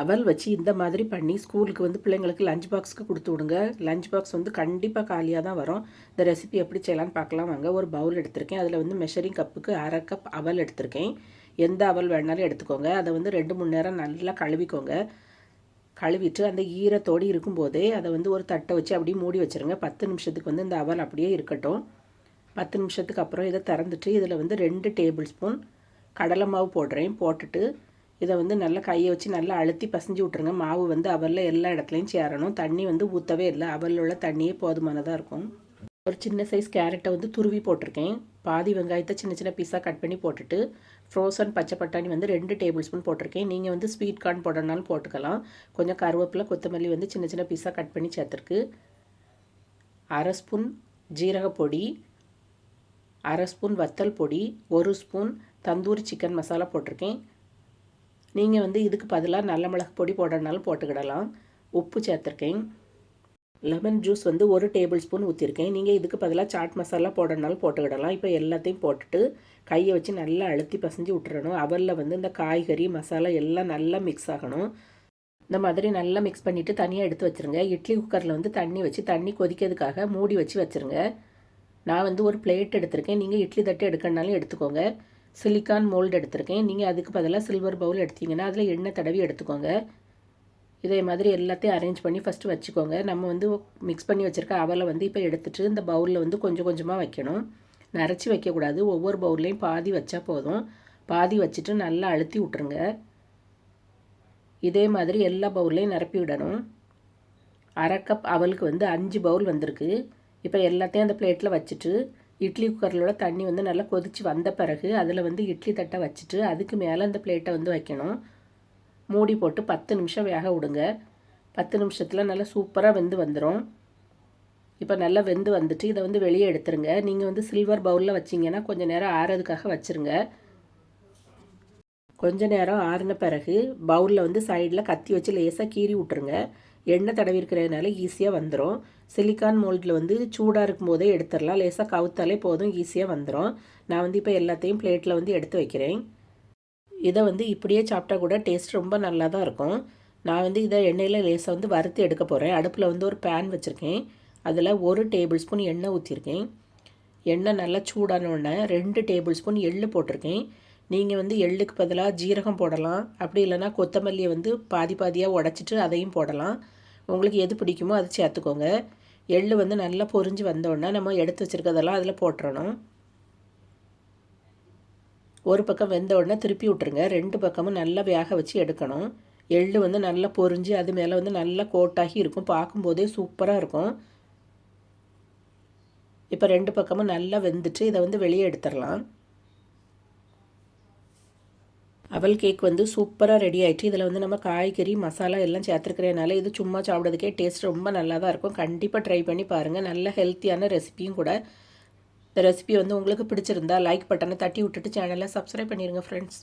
அவல் வச்சு இந்த மாதிரி பண்ணி ஸ்கூலுக்கு வந்து பிள்ளைங்களுக்கு லஞ்ச் பாக்ஸ்க்கு கொடுத்து விடுங்க. லஞ்ச் பாக்ஸ் வந்து கண்டிப்பாக காலியாக தான் வரும். இந்த ரெசிபி எப்படி செய்யலான்னு பார்க்கலாம். வாங்க ஒரு பவுல் எடுத்திருக்கேன். அதில் வந்து மெஷரிங் கப்புக்கு அரை கப் அவல் எடுத்திருக்கேன். எந்த அவல் வேணாலும் எடுத்துக்கோங்க. அதை வந்து ரெண்டு மூணு நேரம் நல்லா கழுவிக்கோங்க. கழுவிட்டு அந்த ஈரத்தோடு இருக்கும்போதே அதை வந்து ஒரு தட்டை வச்சு அப்படியே மூடி வச்சுருங்க. பத்து நிமிஷத்துக்கு வந்து இந்த அவல் அப்படியே இருக்கட்டும். பத்து நிமிஷத்துக்கு அப்புறம் இதை திறந்துட்டு இதில் வந்து ரெண்டு டேபிள் ஸ்பூன் கடலை மாவு போடுறேன். போட்டுட்டு இதை வந்து நல்லா கையை வச்சு நல்லா அழுத்தி பசைஞ்சு விட்ருங்க மாவு வந்து அவலில் எல்லா இடத்துலையும் சேரணும். தண்ணி வந்து ஊற்றவே இல்லை. அவலில் உள்ள தண்ணியே போதுமானதாக இருக்கும். ஒரு சின்ன சைஸ் கேரட்டை வந்து துருவி போட்டிருக்கேன். பாதி வெங்காயத்தை சின்ன சின்ன பீஸாக கட் பண்ணி போட்டுட்டு ஃப்ரோசன் பச்சை பட்டாணி வந்து ரெண்டு டேபிள் ஸ்பூன் போட்டிருக்கேன். நீங்கள் வந்து ஸ்வீட் கார்ன் போடணுனாலும் போட்டுக்கலாம். கொஞ்சம் கருவேப்பிலை கொத்தமல்லி வந்து சின்ன சின்ன பீஸாக கட் பண்ணி சேர்த்துருக்கு. அரை ஸ்பூன் ஜீரக பொடி அரை ஸ்பூன் வத்தல் பொடி ஒரு ஸ்பூன் தந்தூரி சிக்கன் மசாலா போட்டிருக்கேன். நீங்கள் வந்து இதுக்கு பதிலாக நல்ல மிளகு பொடி போடுறதுனாலும் போட்டுக்கிடலாம். உப்பு சேர்த்துருக்கேன். லெமன் ஜூஸ் வந்து ஒரு டேபிள் ஸ்பூன் ஊற்றிருக்கேன் நீங்கள் இதுக்கு பதிலாக சாட் மசாலா போடுறதுனாலும் போட்டுக்கிடலாம். இப்போ எல்லாத்தையும் போட்டுட்டு கையை வச்சு நல்லா அழுத்தி பசைஞ்சு விட்டுறணும். அவரில் வந்து இந்த காய்கறி மசாலா எல்லாம் நல்லா மிக்ஸ் ஆகணும். இந்த மாதிரி நல்லா மிக்ஸ் பண்ணிவிட்டு தனியாக எடுத்து வச்சுருங்க. இட்லி குக்கரில் வந்து தண்ணி வச்சு தண்ணி கொதிக்கிறதுக்காக மூடி வச்சு வச்சுருங்க. நான் வந்து ஒரு பிளேட் எடுத்திருக்கேன். நீங்கள் இட்லி தட்டு எடுக்கணுனாலும் எடுத்துக்கோங்க. சிலிக்கான் மோல்டு எடுத்திருக்கேன். நீங்கள் அதுக்கு பதிலாக சில்வர் பவுல் எடுத்தீங்கன்னா அதில் எண்ணெய் தடவி எடுத்துக்கோங்க. இதே மாதிரி எல்லாத்தையும் அரேஞ்ச் பண்ணி ஃபஸ்ட்டு வச்சுக்கோங்க. நம்ம வந்து மிக்ஸ் பண்ணி வச்சுருக்க அவலை வந்து இப்போ எடுத்துகிட்டு இந்த பவுலில் வந்து கொஞ்சம் கொஞ்சமாக வைக்கணும். நிறச்சி வைக்கக்கூடாது. ஒவ்வொரு பவுல்லையும் பாதி வச்சா போதும். பாதி வச்சுட்டு நல்லா அழுத்தி விட்ருங்க இதே மாதிரி எல்லா பவுல்லையும் நிரப்பி விடணும். அரை கப் அவலுக்கு வந்து அஞ்சு பவுல் வந்திருக்கு. இப்போ எல்லாத்தையும் அந்த பிளேட்டில் வச்சுட்டு இட்லி குக்கரில் தண்ணி வந்து நல்லா கொதித்து வந்த பிறகு அதில் வந்து இட்லி தட்டை வச்சுட்டு அதுக்கு மேலே அந்த பிளேட்டை வந்து வைக்கணும். மூடி போட்டு பத்து நிமிஷம் வேக விடுங்க. பத்து நிமிஷத்தில் நல்லா சூப்பராக வெந்து வந்துடும் இப்போ நல்லா வெந்து வந்துட்டு இதை வந்து வெளியே எடுத்துருங்க. நீங்கள் வந்து சில்வர் பவுலில் வச்சிங்கன்னா கொஞ்சம் நேரம் ஆறதுக்காக வச்சுருங்க. கொஞ்ச நேரம் ஆறின பிறகு பவுலில் வந்து சைடில் கத்தி வச்சு லேசாக கீறி விட்ருங்க எண்ணெய் தடவி இருக்கிறதுனால ஈஸியாக வந்துடும் சிலிக்கான் மோல்டில் வந்து சூடாக இருக்கும் போதே எடுத்துடலாம். லேசாக கவுத்தாலே போதும் ஈஸியாக வந்துடும் நான் வந்து இப்போ எல்லாத்தையும் பிளேட்டில் வந்து எடுத்து வைக்கிறேன். இதை வந்து இப்படியே சாப்பிட்டா கூட டேஸ்ட் ரொம்ப நல்லா தான் இருக்கும். நான் வந்து இதை எண்ணெயில் லேசாக வந்து வறுத்து எடுக்க போகிறேன் அடுப்பில் வந்து ஒரு பேன் வச்சுருக்கேன். அதில் ஒரு டேபிள் ஸ்பூன் எண்ணெய் ஊற்றிருக்கேன் எண்ணெய் நல்லா சூடான உடனே ரெண்டு டேபிள் ஸ்பூன் எள்ளு போட்டிருக்கேன். நீங்கள் வந்து எள்ளுக்கு பதிலாக ஜீரகம் போடலாம். அப்படி இல்லைனா கொத்தமல்லியை வந்து பாதி பாதியாக உடச்சிட்டு அதையும் போடலாம். உங்களுக்கு எது பிடிக்குமோ அதை சேர்த்துக்கோங்க. எள் வந்து நல்லா பொறிஞ்சு வந்தோடனே நம்ம எடுத்து வச்சுருக்கதெல்லாம் அதில் போட்டுறணும். ஒரு பக்கம் வெந்த உடனே திருப்பி விட்ருங்க ரெண்டு பக்கமும் நல்லா வேக வச்சு எடுக்கணும். எள் வந்து நல்லா பொரிஞ்சு அது மேலே வந்து நல்லா கோட்டாகி இருக்கும். பார்க்கும்போதே சூப்பராக இருக்கும். இப்போ ரெண்டு பக்கமும் நல்லா வெந்துட்டு இதை வந்து வெளியே எடுத்துடலாம். அவல் கேக் வந்து சூப்பராக ரெடி ஆகிட்டு இதில் வந்து நம்ம காய்கறி மசாலா எல்லாம் சேர்த்துருக்கிறதுனால இது சும்மா சாப்பிட்றதுக்கே டேஸ்ட் ரொம்ப நல்லா தான் இருக்கும். கண்டிப்பாக ட்ரை பண்ணி பாருங்கள் நல்ல ஹெல்த்தியான ரெசிபியும் கூட. இந்த ரெசிபி வந்து உங்களுக்கு பிடிச்சிருந்தா லைக் பட்டனை தட்டி விட்டுட்டு சேனலை சப்ஸ்கிரைப் பண்ணிடுங்க ஃப்ரெண்ட்ஸ்